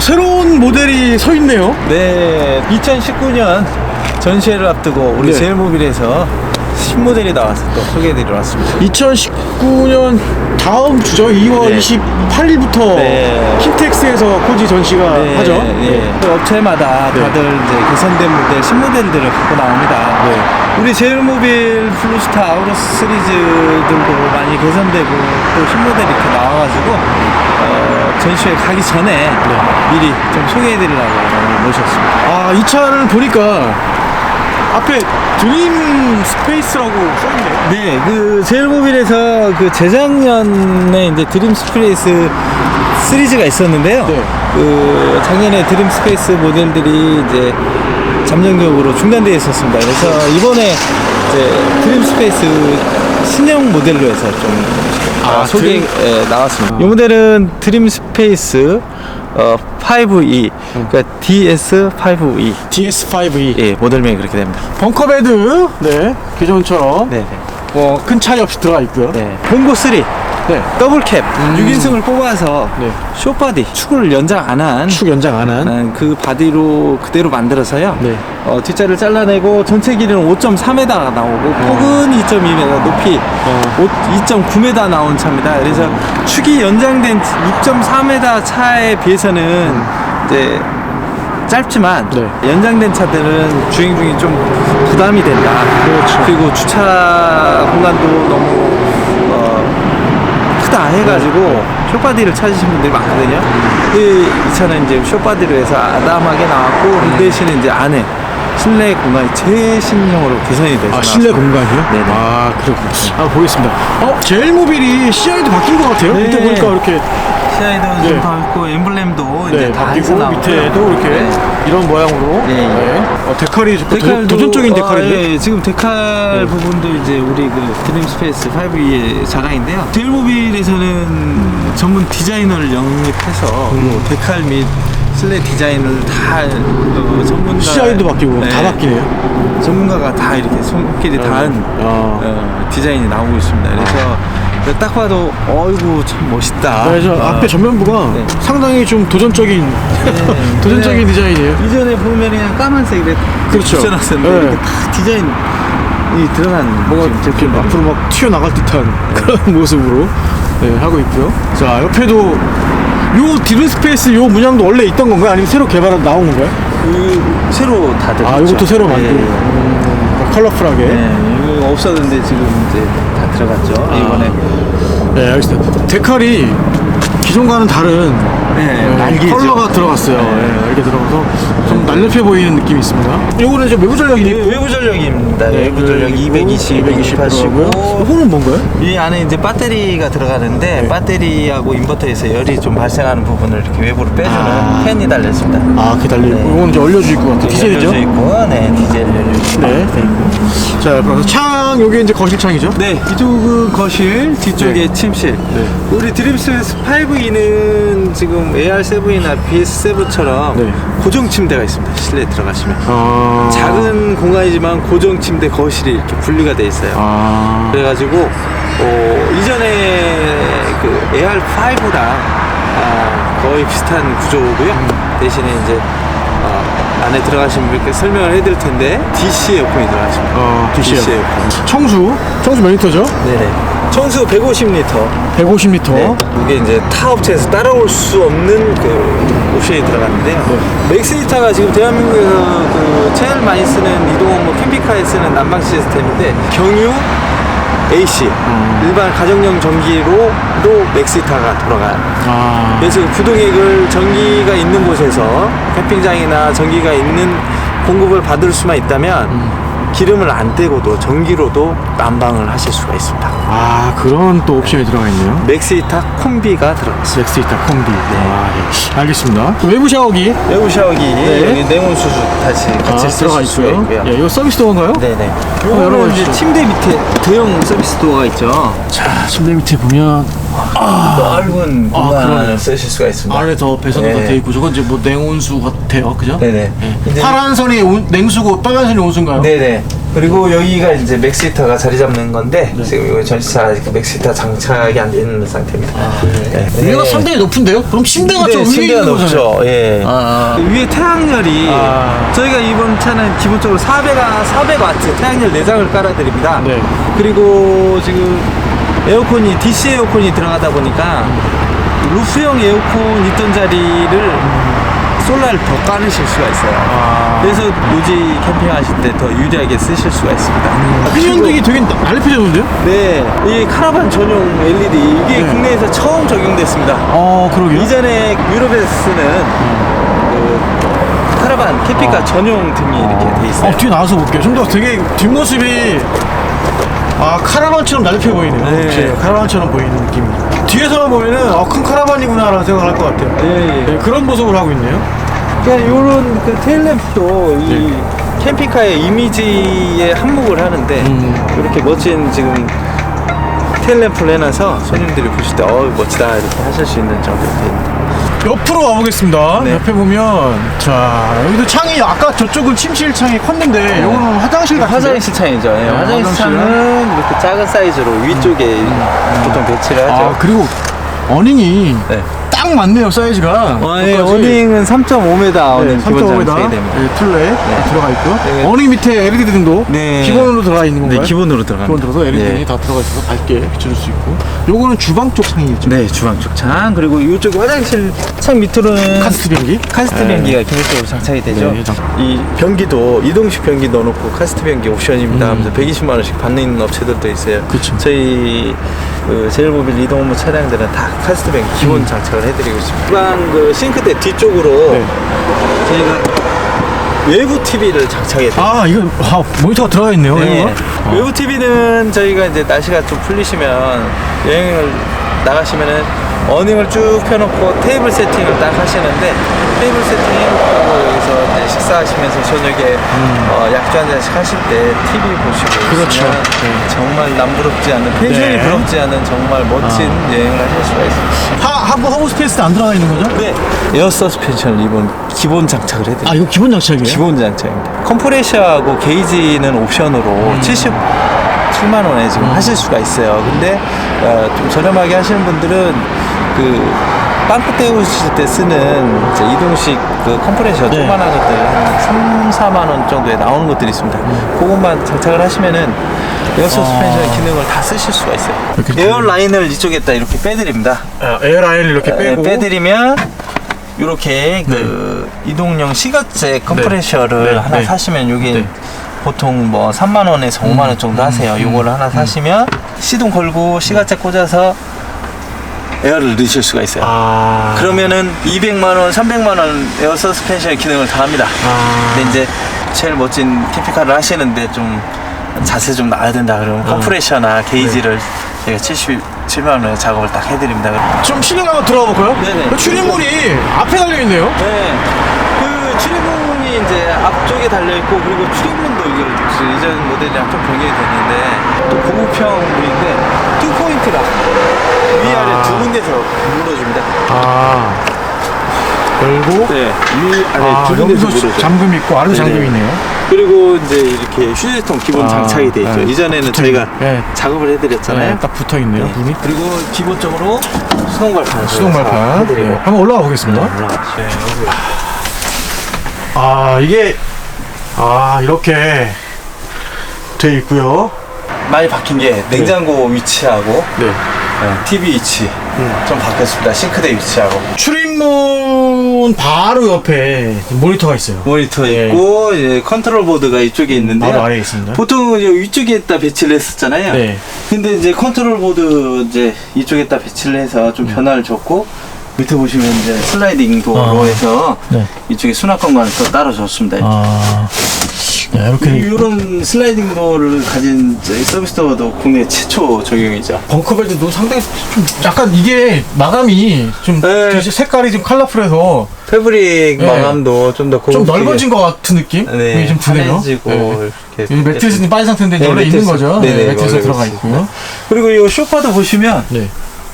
아, 새로운 모델이 서 있네요. 네, 2019년 전시회를 앞두고 우리 네. 제일모빌에서 신모델이 나와서 또 소개해드리러 왔습니다. 2019년 다음 주죠. 2월 네. 28일부터 네. 킨텍스에서 코지 전시가 네, 하죠. 네. 그 업체마다 네. 다들 이제 개선된 모델, 신모델들을 갖고 나옵니다. 네. 우리 제일모빌 블루스타 아우러스 시리즈들도 많이 개선되고 또 신모델 이렇게 나와가지고 어, 전시회 가기 전에 네. 미리 좀 소개해드리려고 모셨습니다. 아, 이 차를 보니까 앞에 드림 스페이스라고 써있네요. 네, 그 제일모빌에서 그 재작년에 이제 드림 스페이스 시리즈가 있었는데요. 네. 그 작년에 드림 스페이스 모델들이 이제 잠정적으로 중단되어 있었습니다. 그래서 이번에 이제 드림 스페이스 신형 모델로 해서 좀 아, 아, 소개 에, 나왔습니다. 이 모델은 드림 스페이스 어, 5E, 그러니까 DS5E. DS5E. 예, 모델명이 그렇게 됩니다. 벙커베드. 네. 기존처럼. 네, 네. 뭐, 큰 차이 없이 들어가 있고요. 네. 봉고 3. 네. 더블 캡 음. 6인승을 뽑아서 네. 쇼바디 축을 연장 안 한 축 연장 안 한. 그 바디로 그대로 만들어서요. 네. 어, 뒷자를 잘라내고 전체 길이는 5.3m 나오고 폭은 2.2m, 높이 어. 2.9m 나온 차입니다. 그래서 축이 연장된 6.4m 차에 비해서는 이제 짧지만 네. 연장된 차들은 주행 중에 좀 부담이 된다. 그렇죠. 그리고 주차 공간도 너무 어, 크다 해가지고 네. 쇼바디를 찾으신 분들이 많거든요. 이, 이 차는 이제 쇼바디로 해서 아담하게 나왔고 음. 그 대신에 이제 안에 실내 공간이 최신형으로 개선이 돼서 아, 실내. 공간이요? 네네. 아, 그렇군요. 아, 보겠습니다. 어, 제일 모빌이 CI도 바뀐 것 같아요. 네. 밑에 보니까 이렇게 CI도 네. 좀 바뀌고 엠블렘도 네, 이제 다 해서 바뀌고 나오고요. 밑에도 이렇게 네. 이런 모양으로 네. 어, 데칼이 도, 데칼도 도 전적인 어, 데칼인데 예, 지금 데칼 네. 부분도 이제 우리 그 드림 스페이스 5E의 자랑인데요. 제일모빌에서는 전문 디자이너를 영입해서 음. 그 데칼 및 실내 디자인을 다 어, 전문가 CI도 바뀌고 다 네. 바뀌네요. 전문가가 다 이렇게 손길이 닿은 어. 어, 디자인이 나오고 있습니다. 그래서 딱 봐도 어이구 참 멋있다. 그래서 어. 앞에 전면부가 네. 상당히 좀 도전적인 도전적인 네. 디자인이에요. 이전에 보면 그냥 까만색에 그렇죠. 붙여놨었는데 네. 이렇게 다 디자인이 들어간 뭔가 지금 이렇게. 앞으로 막 튀어나갈 듯한 그런 모습으로 네, 하고 있고요. 자 옆에도 요 디른 스페이스 요 문양도 원래 있던 건가요? 아니면 새로 개발한 나온 건가요? 그 새로 다들 아, 했죠. 이것도 새로 만든 네. 음, 컬러풀하게. 네, 이거 없었는데 지금 이제 다 들어갔죠. 아. 이번에 네, 알겠습니다. 데칼이 기존과는 다른 네, 네, 날개죠. 컬러가 들어갔어요. 네. 네, 이렇게 들어가서 좀 날렵해 보이는 느낌이 있습니다. 요거는 이제 외부 전력이 이 외부 전력입니다. 네, 외부 전력 220, 220 280이고 들어가고요. 이거는 뭔가요? 이 안에 이제 배터리가 들어가는데 네. 배터리하고 인버터에서 열이 좀 발생하는 부분을 이렇게 외부로 빼주는 아. 팬이 달렸습니다. 아, 그게 달려 네. 이거는 이제 얼려져 있고, 디젤이죠? 열려져 있고, 네, 디젤 있고. 네. 자, 그래서 창, 여기 이제 거실 창이죠? 네, 이쪽은 거실, 뒤쪽에 네. 침실. 네. 우리 드림스페이스 5E는 지금 AR7이나 BS7처럼 네. 고정 침대가 있습니다. 실내에 들어가시면. 아. 작은 공간이지만 고정 침대 거실이 이렇게 분리가 돼 있어요. 아. 그래가지고 어, 이전에 그 AR5랑 아, 거의 비슷한 구조고요. 대신에 이제 어, 안에 들어가시면 이렇게 설명을 해드릴 텐데 DC 에어컨이 들어가십니다. 어, DC DC 에어컨. 청수. 청수 몇 리터죠? 네네. 청수 150리터. 150리터. 네. 이게 이제 타 업체에서 따라올 수 없는 그 옵션이 들어갔는데요. 맥스리타가 지금 대한민국에서 그 제일 많이 쓰는 이동원 뭐 캠핑카에 쓰는 난방 시스템인데 경유 AC 일반 가정용 전기로도 맥스리타가 돌아가요. 아. 그래서 그 부동액을 전기가 있는 곳에서 캠핑장이나 전기가 있는 공급을 받을 수만 있다면 기름을 안 떼고도 전기로도 난방을 하실 수가 있습니다. 아, 그런 또 옵션이 들어가 있네요. 맥스리타 콤비가 들어갔습니다. 렉스이타 콤비. 아, 예. 알겠습니다. 그럼 외부 샤워기. 외부 샤워기 네. 여기 냉온 수주 다시 같이 아, 쓸 들어가 수가 있고요. 있고요. 예, 이거 서비스 도어인가요? 네네. 열어보시죠. 이제 침대 밑에 대형 서비스 도어가 있죠. 자, 침대 밑에 보면 넓은 아, 공간을 그러네. 쓰실 수가 있습니다. 안에 더 배선도 네. 돼 있고 저건 이제 뭐 냉온수 같아요, 그죠? 네네. 이제- 파란 선이 온- 냉수고 빨간 선이 온수인가요? 네네. 그리고 여기가 이제 맥시터가 자리 잡는 건데 지금 이거 전시차 아직 맥시터 장착이 안 되는 상태입니다. 네. 위가 상당히 높은데요? 그럼 침대가 좀 네, 위에 침대가 있는 거잖아요. 높죠. 예. 아, 아. 위에 태양열이 아. 저희가 이번 차는 기본적으로 400와 400와트 태양열 내장을 깔아드립니다. 네. 그리고 지금 에어컨이 DC 에어컨이 들어가다 보니까 루프형 에어컨 있던 자리를 솔라를 더 깔으실 수가 있어요. 아. 그래서 노지 캠핑하실 때 더 유리하게 쓰실 수가 있습니다. 피면등이 되게 날렵해졌는데요? 네, 이 카라반 전용 LED 이게 네. 국내에서 처음 적용됐습니다. 어, 그러게요. 이전에 유럽에서 쓰는 그 카라반 캠핑카 전용 등이 이렇게 돼 있어요. 어, 뒤에 나와서 볼게요. 좀 더 되게 뒷모습이 아 카라반처럼 날렵해 보이네요. 네. 혹시 카라반처럼 보이는 느낌입니다. 뒤에서만 보면은 어, 큰 카라반이구나라는 생각을 할 것 같아요. 예, 예. 네, 그런 모습을 하고 있네요. 그러니까 이런 그 테일램프도 이 캠핑카의 이미지에 한몫을 하는데 음. 이렇게 멋진 지금 테일램프를 해놔서 손님들이 보실 때어 멋지다 이렇게 하실 수 있는 있습니다. 옆으로 와보겠습니다. 네. 옆에 보면 자 여기도 창이 아까 저쪽은 침실 창이 컸는데 요거는 화장실 같은데. 화장실 창이죠. 예, 네, 화장실 화장실. 창은 이렇게 작은 사이즈로 위쪽에 보통 배치를 하죠. 아 그리고 어닝이 네. 딱 맞네요 사이즈가. 어, 예. 어닝은 3.5m 네, 어닝 기본 3.5m 장착이 됩니다. 네, 툴레 들어가 있고 네. 어닝 밑에 LED 등도 네. 기본으로 들어가 있는 건가요? 네, 기본으로 들어갑니다. 기본 들어서 LED 네. 등이 다 들어가 있어서 밝게 비춰줄 수 있고 요거는 주방 쪽 창이겠죠? 네, 주방 쪽 창. 그리고 이쪽 화장실 창 밑으로는 카스트 변기? 카스트 네. 변기가 기본적으로 장착이 되죠. 네, 장- 이 변기도 이동식 변기 넣어놓고 카스트 변기 옵션입니다. 음. 하면서 120만 원씩 받는 업체들도 있어요. 그쵸. 저희 그 제일모빌 이동 업무 차량들은 다 카스트 변기 기본 장착을 해드리고 있습니다. 주방 그 싱크대 뒤쪽으로 네. 저희가 외부 TV를 장착해드려요. 아 이거 아, 모니터가 들어가 있네요 네. 이거 아. 외부 TV는 저희가 이제 날씨가 좀 풀리시면 여행을 나가시면은 어닝을 쭉 펴놓고 테이블 세팅을 딱 하시는데 테이블 세팅해놓고 여기서 이제 식사하시면서 저녁에 음. 어, 약주 한 잔씩 하실 때 TV 보시고 그렇죠. 네. 정말 남부럽지 않은 펜션이 네. 부럽지 않은 정말 멋진 아. 여행을 하실 수가 있습니다. 하, 하부 하부 스페이스는 안 들어가 있는 거죠? 네. 에어 서스펜션을 이번 기본 장착을 해드립니다. 아 이거 기본 장착이에요? 기본 장착입니다. 컴프레셔하고 게이지는 옵션으로 음. 70 7만 원에 지금 음. 하실 수가 있어요. 근데 어, 좀 저렴하게 하시는 분들은 그 빵꾸 때우실 때 쓰는 이동식 그 컴프레셔 네. 조그만한 것들 한 3, 4만 원 정도에 나오는 것들이 있습니다. 음. 그것만 장착을 하시면은 에어 서스펜션 아. 기능을 다 쓰실 수가 있어요. 에어 라인을 이쪽에다 이렇게 빼드립니다. 아, 에어 라인을 이렇게 빼고 빼드리면 이렇게 네. 그 이동형 시각제 컴프레셔를 네. 하나 네. 사시면 이게 네. 보통 뭐 3만 원에서 5만 원 정도 하세요. 요거를 하나 사시면 시동 걸고 시가제 꽂아서 에어를 넣으실 수가 있어요. 아 그러면은 200만 원, 300만 원 에어 서스펜션 기능을 다 합니다. 아. 근데 이제 제일 멋진 캠핑카를 하시는데 좀 자세 좀 나야 된다 그러면 컴프레셔나 게이지를 제가 77만 원에 작업을 딱 해드립니다. 좀 실내 한번 들어가 볼까요? 네네. 그 출입문이 앞에 달려 있네요. 네. 그 출입문 이 이제 앞쪽에 달려 있고 그리고 출입문도 이게 그 이전 모델이랑 좀 변경이 됐는데 또 고급형 문인데 투 포인트라 위아래 아. 두 군데서 눌러줍니다. 아 열고 네. 위아래 아, 두 군데서 여기서 눌러줘요. 잠금 있고 아래도 네네. 잠금 있네요. 그리고 이제 이렇게 휴지통 기본 아, 장착이 돼 있죠. 네. 이전에는 붙어 저희가 있네. 네. 작업을 해드렸잖아요. 네, 딱 붙어 있네요. 네. 문이. 그리고 기본적으로 수동 발판 수동 발판. 해드리고 네, 한번 올라가 보겠습니다. 올라가시죠. 아 이게 아 이렇게 돼 있고요. 많이 바뀐 게 냉장고 위치하고 네. 네, TV 위치 좀 바뀌었습니다. 싱크대 위치하고 출입문 바로 옆에 모니터가 있어요. 모니터 네. 있고 이제 컨트롤 보드가 이쪽에 있는데요. 바로 아래에 있습니다. 보통은 이제 위쪽에다 배치를 했었잖아요. 네. 근데 이제 컨트롤 보드 이제 이쪽에다 배치를 해서 좀 변화를 줬고 밑에 보시면 이제 슬라이딩 도어로 아. 해서 네. 이쪽에 수납 공간을 또 따로 줬습니다. 아 네, 이렇게 이런 슬라이딩 도어를 가진 저희 서비스 도어도 국내 최초 적용이죠. 벙커벨트도 상당히 좀 약간 이게 마감이 좀 네. 되게 색깔이 좀 컬러풀해서 패브릭 네. 마감도 좀 더 좀 넓어진 것 같은 느낌? 네, 좀 드네요. 환해지고 네. 이렇게 이 매트리스는 빠진 상태인데 네, 원래 있는 매트리스. 거죠? 네 네, 네, 매트리스 원래 들어가 있습니다. 있고요. 그리고 이 쇼파도 보시면 네.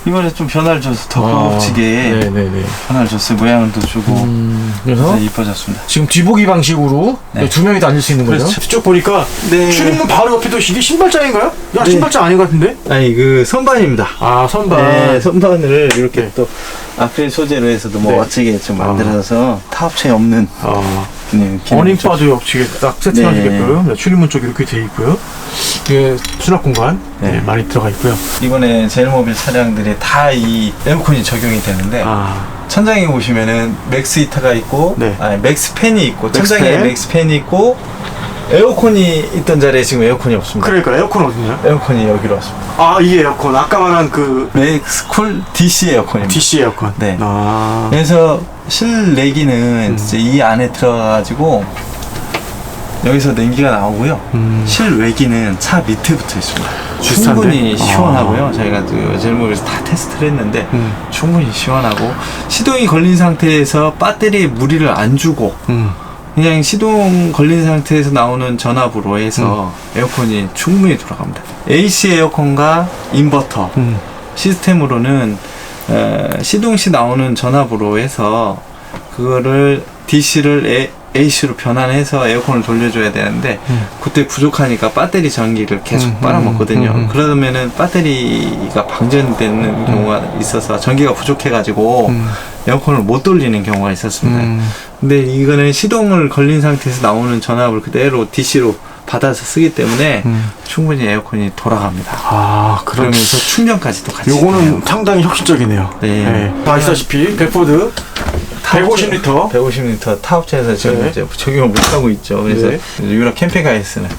이번에 좀 변화를 줘서 더 고급지게 네네네. 변화를 줬어요. 모양도 주고 음, 그래서 네, 이뻐졌습니다. 지금 뒤보기 방식으로 네. 두 명이 다 앉을 수 있는 거죠. 그렇죠. 쭉 보니까 네. 출입문 바로 옆에도 이게 신발장인가요? 야 네. 신발장 아닌 것 같은데? 아니 그 선반입니다. 아 선반. 네, 선반을 이렇게 네. 또 아크릴 소재로 해서도 뭐 네. 멋지게 좀 만들어서 타업체에 없는 아, 네, 어닝바도 옆치게 딱 세팅하시게끔 네. 출입문 쪽 이렇게 돼 있고요. 이게 수납 공간 네, 네. 많이 들어가 있고요. 좀- 이번에 제일모빌 차량들이 다 이 에어컨이 적용이 되는데 아, 천장에 보시면은 맥스 히터가 있고 네. 아니 맥스 팬이 있고 천장에 팬. 맥스 팬이 있고 에어컨이 있던 자리에 지금 에어컨이 없습니다. 그러니까 에어컨 어디냐? 에어컨이 여기로 왔습니다. 아, 이 에어컨 아까 말한 그 맥스쿨 DC 에어컨입니다. DC 에어컨. 네. 아, 그래서 실내기는 이제 이 안에 들어가가지고 여기서 냉기가 나오고요. 음. 실외기는 차 밑에 붙어 있습니다. 비슷한데? 충분히 시원하고요. 아. 저희가 그 제일모빌에서 다 테스트를 했는데 음. 충분히 시원하고 시동이 걸린 상태에서 배터리에 무리를 안 주고 음. 그냥 시동 걸린 상태에서 나오는 전압으로 해서 음. 에어컨이 충분히 돌아갑니다. AC 에어컨과 인버터 음. 시스템으로는 어, 시동 시 나오는 전압으로 해서 그거를 DC를 AC로 변환해서 에어컨을 돌려줘야 되는데 음. 그때 부족하니까 배터리 전기를 계속 음, 빨아먹거든요. 음, 음, 음. 그러면은 배터리가 방전되는 경우가 있어서 전기가 부족해가지고 음. 에어컨을 못 돌리는 경우가 있었습니다. 음. 근데 이거는 시동을 걸린 상태에서 나오는 전압을 그대로 DC로 받아서 쓰기 때문에 음. 충분히 에어컨이 돌아갑니다. 아, 그럼 그러면서 충전까지도 같이 요거는 돼요. 상당히 혁신적이네요. 네. 아시다시피 백포드 150리터 150리터 타업체에서 지금 네. 이제 적용을 못 하고 있죠. 그래서 네. 유럽 캠핑카에 쓰는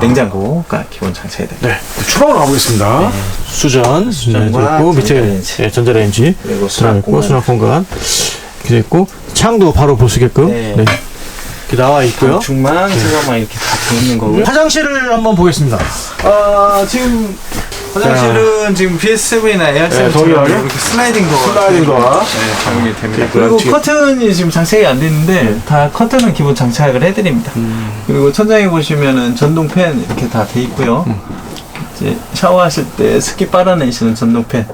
냉장고가 기본 장착이 됩니다. 네, 추가로 가보겠습니다. 수전, 수전 수전과 있고 밑에 전자레인지. 네, 전자레인지 그리고 있고 공간. 수납 공간 이렇게 있고 창도 바로 보시게끔 네. 네. 이렇게 나와 있고요. 중만 제가만 이렇게 다돼 있는 거고요. 화장실을 한번 보겠습니다. 아 지금 화장실은 지금 PS7이나 네, AR7처럼 동일하게? 이렇게 슬라이딩 도어 슬라이딩 도어. 네, 적용이 됩니다. 그리고 지금- 커튼이 지금 장착이 안 됐는데 다 커튼은 기본 장착을 해드립니다. 음. 그리고 천장에 보시면은 전동 팬 이렇게 다 돼 있고요. 음. 이제 샤워하실 때 습기 빨아내시는 전동 팬.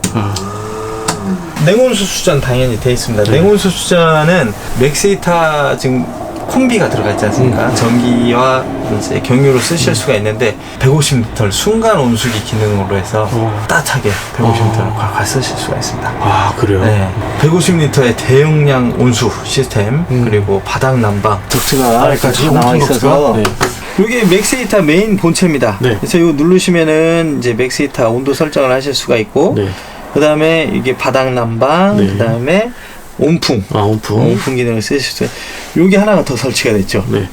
아, 냉온수 수전 당연히 돼 있습니다. 냉온수 수전은 맥스히타 지금 콤비가 들어가 있지 않습니까? 전기와 이제 경유로 쓰실 수가 있는데 150리터를 순간 온수기 기능으로 해서 어. 따뜻하게 150리터를 꽉꽉 쓰실 수가 있습니다. 아 그래요? 네, 150리터의 대용량 온수 시스템 음. 그리고 바닥 난방 덕트가 아래까지 나와 있어서 덕트가? 이게 맥스히타 메인 본체입니다. 네. 그래서 이거 누르시면은 이제 맥스히타 온도 설정을 하실 수가 있고 네. 그 다음에 이게 바닥 난방, 네. 그 다음에 온풍, 아 온풍. 온풍 기능을 쓰실 수 있어요. 요게 하나가 더 설치가 됐죠. 네.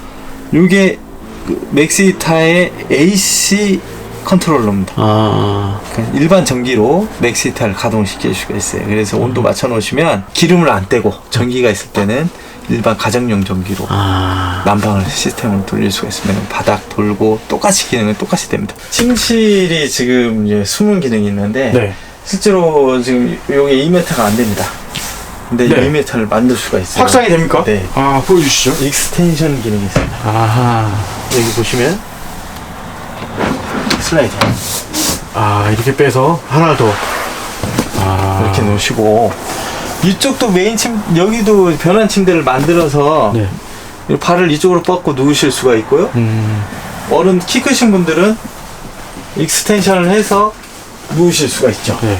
요게 그 맥스히타의 AC 컨트롤러입니다. 아, 그러니까 일반 전기로 맥스히타를 가동시킬 수가 있어요. 그래서 온도 음. 맞춰 놓으시면 기름을 안 떼고 전기가 있을 때는 일반 가정용 전기로 아, 난방을 시스템을 돌릴 수가 있으면 바닥 돌고 똑같이 기능은 똑같이 됩니다. 침실이 지금 이제 숨은 기능이 있는데 네. 실제로 지금 요게 2m가 안 됩니다. 근데 네. 2m를 만들 수가 있어요. 확장이 됩니까? 네. 아 보여주시죠. 익스텐션 기능이 있습니다. 아하. 여기 보시면 슬라이드 아 이렇게 빼서 하나 더. 아 이렇게 놓으시고 이쪽도 메인 침 여기도 변환 침대를 만들어서 네. 이 발을 이쪽으로 뻗고 누우실 수가 있고요. 음. 어른 키 크신 분들은 익스텐션을 해서 누우실 수가 있죠. 네.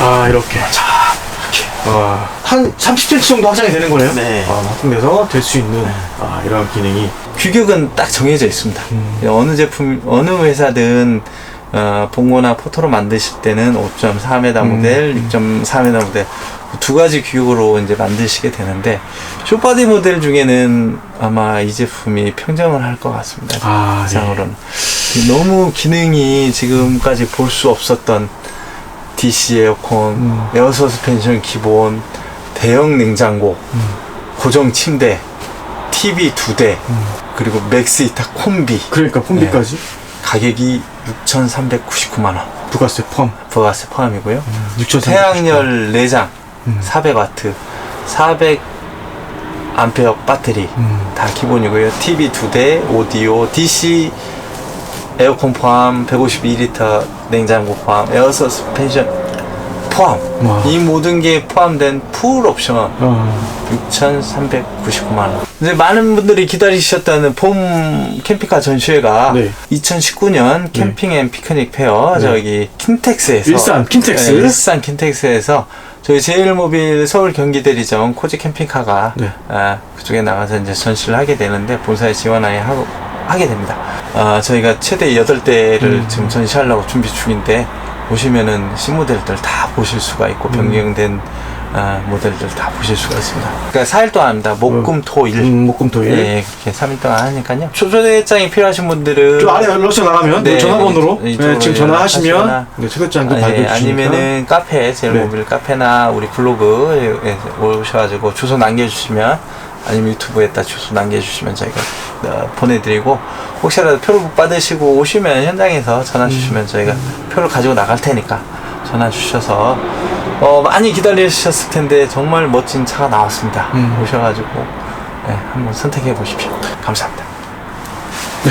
아 이렇게. 자 이렇게. 와. 한 37치 정도 확장이 되는 거네요. 네. 아 확장돼서 될 수 있는 아 이런 기능이. 규격은 딱 정해져 있습니다. 음. 어느 제품, 어느 회사든 어, 봉고나 포토로 만드실 때는 5.4m 음. 모델, 6.4m 모델 두 가지 규격으로 이제 만드시게 되는데 쇼바디 모델 중에는 아마 이 제품이 평정을 할 것 같습니다. 아, 이상으로는. 너무 기능이 지금까지 볼 수 없었던 DC 에어컨, 음. 에어 서스펜션 기본, 대형 냉장고, 고정 침대, TV 두 대, 그리고 맥스 히타 콤비. 그러니까 콤비까지? 가격이 6,399만 원. 부가세 포함. 부가세 포함이고요. 6천 태양열 4장, 음. 400와트, 400 암페어 배터리 음. 다 기본이고요. TV 두 대, 오디오, DC 에어컨 포함 152리터 냉장고 포함 에어 서스펜션 포함 와. 이 모든 게 포함된 풀 옵션 어. 6,399만 원. 이제 많은 분들이 기다리셨다는 봄 캠핑카 전시회가 네. 2019년 캠핑 앤 피크닉 페어 저기 킨텍스에서 일산 킨텍스. 네, 일산 킨텍스에서 저희 제일모빌 서울 경기 대리점 코지 캠핑카가 네. 아, 그쪽에 나가서 이제 전시를 하게 되는데 본사에 지원하에 하고 하게 됩니다. 아, 저희가 최대 8대를 음. 지금 전시하려고 준비 중인데 보시면은 신모델들 다 보실 수가 있고 음. 변경된 아, 모델들 다 보실 수가 있습니다. 그러니까 4일 동안 합니다. 목 금 토 일. 음, 목금 토일. 예, 그렇게 3일 동안 하니까요. 초대장이 필요하신 분들은 저 아래 연락처 나가면 네, 전화번호로 이- 네, 이쪽으로 지금 전화하시면 네, 초대장도 아, 예, 주시니까. 아니면은 카페 제일모빌 카페나 우리 블로그 에 오셔가지고 주소 남겨주시면 아니면 유튜브에다 주소 남겨주시면 저희가 어, 보내드리고 혹시라도 표를 못 받으시고 오시면 현장에서 전화 주시면 저희가 표를 가지고 나갈 테니까 전화 주셔서 어, 많이 기다리셨을 텐데 정말 멋진 차가 나왔습니다. 음. 오셔가지고 네, 한번 선택해 보십시오. 감사합니다.